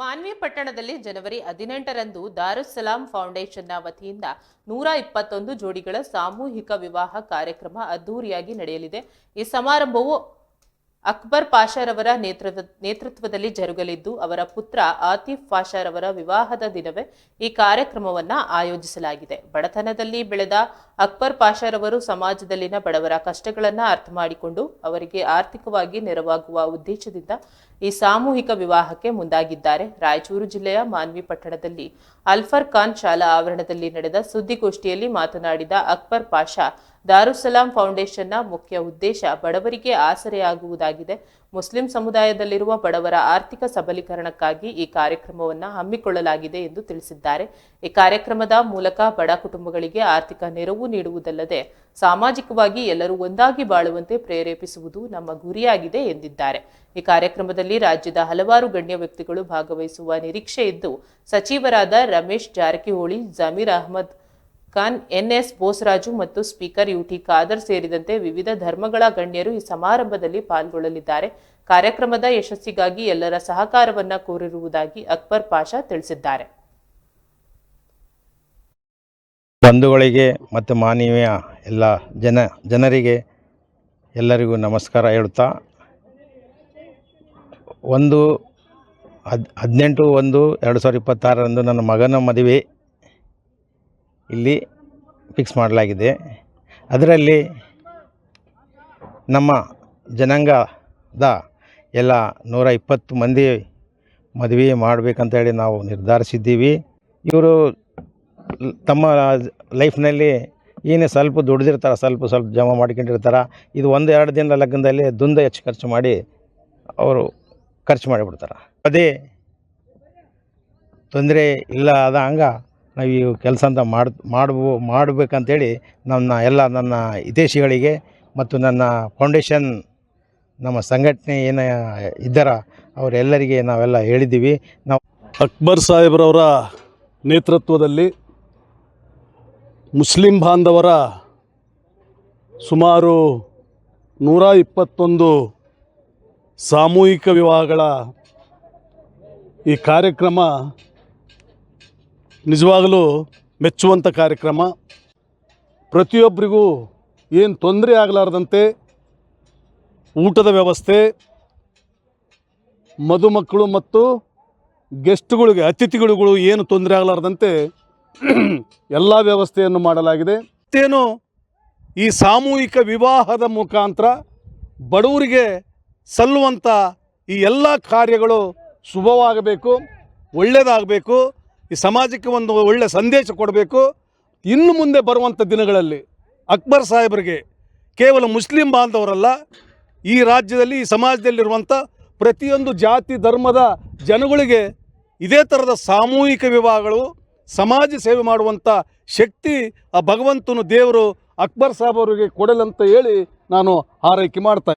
ಮಾನ್ವಿ ಪಟ್ಟಣದಲ್ಲಿ ಜನವರಿ ಹದಿನೆಂಟರಂದು ದಾರುಸ್ಸಲಾಂ ಫೌಂಡೇಶನ್ನ ವತಿಯಿಂದ ನೂರ ಇಪ್ಪತ್ತೊಂದು ಜೋಡಿಗಳ ಸಾಮೂಹಿಕ ವಿವಾಹ ಕಾರ್ಯಕ್ರಮ ಅದ್ದೂರಿಯಾಗಿ ನಡೆಯಲಿದೆ. ಈ ಸಮಾರಂಭವು ಅಕ್ಬರ್ ಪಾಷಾರವರ ನೇತೃತ್ವ, ನೇತೃತ್ವದಲ್ಲಿ ಜರುಗಲಿದ್ದು, ಅವರ ಪುತ್ರ ಆತಿಫ್ ಪಾಷಾರವರ ವಿವಾಹದ ದಿನವೇ ಈ ಕಾರ್ಯಕ್ರಮವನ್ನು ಆಯೋಜಿಸಲಾಗಿದೆ. ಬಡತನದಲ್ಲಿ ಬೆಳೆದ ಅಕ್ಬರ್ ಪಾಷಾರವರು ಸಮಾಜದಲ್ಲಿನ ಬಡವರ ಕಷ್ಟಗಳನ್ನು ಅರ್ಥ ಮಾಡಿಕೊಂಡು ಅವರಿಗೆ ಆರ್ಥಿಕವಾಗಿ ನೆರವಾಗುವ ಉದ್ದೇಶದಿಂದ ಈ ಸಾಮೂಹಿಕ ವಿವಾಹಕ್ಕೆ ಮುಂದಾಗಿದ್ದಾರೆ. ರಾಯಚೂರು ಜಿಲ್ಲೆಯ ಮಾನ್ವಿ ಪಟ್ಟಣದಲ್ಲಿ ಅಲ್ಫರ್ ಖಾನ್ ಶಾಲಾ ಆವರಣದಲ್ಲಿ ನಡೆದ ಸುದ್ದಿಗೋಷ್ಠಿಯಲ್ಲಿ ಮಾತನಾಡಿದ ಅಕ್ಬರ್ ಪಾಷಾ, ದಾರುಸಲಾಂ ಫೌಂಡೇಶನ್ನ ಮುಖ್ಯ ಉದ್ದೇಶ ಬಡವರಿಗೆ ಆಸರೆಯಾಗುವುದಾಗಿದೆ. ಮುಸ್ಲಿಂ ಸಮುದಾಯದಲ್ಲಿರುವ ಬಡವರ ಆರ್ಥಿಕ ಸಬಲೀಕರಣಕ್ಕಾಗಿ ಈ ಕಾರ್ಯಕ್ರಮವನ್ನು ಹಮ್ಮಿಕೊಳ್ಳಲಾಗಿದೆ ಎಂದು ತಿಳಿಸಿದ್ದಾರೆ. ಈ ಕಾರ್ಯಕ್ರಮದ ಮೂಲಕ ಬಡ ಕುಟುಂಬಗಳಿಗೆ ಆರ್ಥಿಕ ನೆರವು ನೀಡುವುದಲ್ಲದೆ ಸಾಮಾಜಿಕವಾಗಿ ಎಲ್ಲರೂ ಒಂದಾಗಿ ಬಾಳುವಂತೆ ಪ್ರೇರೇಪಿಸುವುದು ನಮ್ಮ ಗುರಿಯಾಗಿದೆ ಎಂದಿದ್ದಾರೆ. ಈ ಕಾರ್ಯಕ್ರಮದಲ್ಲಿ ರಾಜ್ಯದ ಹಲವಾರು ಗಣ್ಯ ವ್ಯಕ್ತಿಗಳು ಭಾಗವಹಿಸುವ ನಿರೀಕ್ಷೆ ಇದ್ದು, ಸಚಿವರಾದ ರಮೇಶ್ ಜಾರಕಿಹೊಳಿ, ಜಮೀರ್ ಅಹಮದ್ ಖಾನ್, ಎನ್ಎಸ್ ಬೋಸರಾಜು ಮತ್ತು ಸ್ಪೀಕರ್ ಯುಟಿ ಖಾದರ್ ಸೇರಿದಂತೆ ವಿವಿಧ ಧರ್ಮಗಳ ಗಣ್ಯರು ಈ ಸಮಾರಂಭದಲ್ಲಿ ಪಾಲ್ಗೊಳ್ಳಲಿದ್ದಾರೆ. ಕಾರ್ಯಕ್ರಮದ ಯಶಸ್ಸಿಗಾಗಿ ಎಲ್ಲರ ಸಹಕಾರವನ್ನು ಕೋರಿರುವುದಾಗಿ ಅಕ್ಬರ್ ಪಾಷಾ ತಿಳಿಸಿದ್ದಾರೆ. ಬಂಧುಗಳಿಗೆ ಮತ್ತು ಮಾನವೀಯ ಎಲ್ಲ ಜನ, ಜನರಿಗೆ ಎಲ್ಲರಿಗೂ ನಮಸ್ಕಾರ ಹೇಳುತ್ತಾ, ಒಂದು ಹದ್, ಹದಿನೆಂಟು ಒಂದು ಎರಡು ಸಾವಿರದ ಇಪ್ಪತ್ತಾರರಂದು ನನ್ನ ಮಗನ ಮದುವೆ ಇಲ್ಲಿ ಫಿಕ್ಸ್ ಮಾಡಲಾಗಿದೆ. ಅದರಲ್ಲಿ ನಮ್ಮ ಜನಾಂಗದ ಎಲ್ಲ ನೂರ ಇಪ್ಪತ್ತು ಮಂದಿ ಮದುವೆ ಮಾಡಬೇಕಂತೇಳಿ ನಾವು ನಿರ್ಧರಿಸಿದ್ದೀವಿ. ಇವರು ತಮ್ಮ ಲೈಫ್ನಲ್ಲಿ ಏನೇ ಸ್ವಲ್ಪ ದುಡ್ದಿರ್ತಾರೆ, ಸ್ವಲ್ಪ ಸ್ವಲ್ಪ ಜಮಾ ಮಾಡ್ಕೊಂಡಿರ್ತಾರೆ, ಇದು ಒಂದು ಎರಡು ದಿನದ ಲಗ್ನದಲ್ಲಿ ದುಂದ ಹೆಚ್ಚು ಖರ್ಚು ಮಾಡಿ ಅವರು ಖರ್ಚು ಮಾಡಿಬಿಡ್ತಾರೆ. ಅದೇ ತೊಂದರೆ ಇಲ್ಲ ಆದ ಹಂಗ ನಾವು ಈ ಕೆಲಸ ಅಂತ ಮಾಡ್, ಮಾಡ್ಬೋ, ಮಾಡಬೇಕಂತೇಳಿ ನನ್ನ ಎಲ್ಲ ನನ್ನ ಹಿತೇಶಿಗಳಿಗೆ ಮತ್ತು ನನ್ನ ಫೌಂಡೇಶನ್ ನಮ್ಮ ಸಂಘಟನೆ ಏನು ಇದ್ದಾರ ಅವರೆಲ್ಲರಿಗೆ ನಾವೆಲ್ಲ ಹೇಳಿದ್ದೀವಿ. ನಾವು ಅಕ್ಬರ್ ಸಾಹೇಬ್ರವರ ನೇತೃತ್ವದಲ್ಲಿ ಮುಸ್ಲಿಂ ಬಾಂಧವರ ಸುಮಾರು ನೂರ ಇಪ್ಪತ್ತೊಂದು ಸಾಮೂಹಿಕ ವಿವಾಹಗಳ ಈ ಕಾರ್ಯಕ್ರಮ ನಿಜವಾಗಲೂ ಮೆಚ್ಚುವಂಥ ಕಾರ್ಯಕ್ರಮ. ಪ್ರತಿಯೊಬ್ಬರಿಗೂ ಏನು ತೊಂದರೆ ಆಗಲಾರ್ದಂತೆ ಊಟದ ವ್ಯವಸ್ಥೆ, ಮದುಮಕ್ಕಳು ಮತ್ತು ಗೆಸ್ಟ್ಗಳಿಗೆ ಅತಿಥಿಗಳು ಏನು ತೊಂದರೆ ಆಗಲಾರ್ದಂತೆ ಎಲ್ಲ ವ್ಯವಸ್ಥೆಯನ್ನು ಮಾಡಲಾಗಿದೆ. ಮತ್ತೇನು ಈ ಸಾಮೂಹಿಕ ವಿವಾಹದ ಮುಖಾಂತರ ಬಡವರಿಗೆ ಸಲ್ಲುವಂಥ ಈ ಎಲ್ಲ ಕಾರ್ಯಗಳು ಶುಭವಾಗಬೇಕು ಒಳ್ಳೆಯದಾಗಬೇಕು ಈ ಸಮಾಜಕ್ಕೆ ಒಂದು ಒಳ್ಳೆಯ ಸಂದೇಶ ಕೊಡಬೇಕು. ಇನ್ನು ಮುಂದೆ ಬರುವಂಥ ದಿನಗಳಲ್ಲಿ ಅಕ್ಬರ್ ಸಾಹೇಬರಿಗೆ ಕೇವಲ ಮುಸ್ಲಿಂ ಬಾಂಧವರಲ್ಲ, ಈ ರಾಜ್ಯದಲ್ಲಿ, ಈ ಸಮಾಜದಲ್ಲಿರುವಂಥ ಪ್ರತಿಯೊಂದು ಜಾತಿ, ಧರ್ಮದ ಜನಗಳಿಗೆ ಇದೇ ಥರದ ಸಾಮೂಹಿಕ ವಿವಾಹಗಳು, ಸಮಾಜ ಸೇವೆ ಮಾಡುವಂಥ ಶಕ್ತಿ ಆ ಭಗವಂತನು ದೇವರು ಅಕ್ಬರ್ ಸಾಹೇಬ್ ಅವರಿಗೆ ಕೊಡಲಂತ ಹೇಳಿ ನಾನು ಆರೈಕೆ ಮಾಡ್ತಾ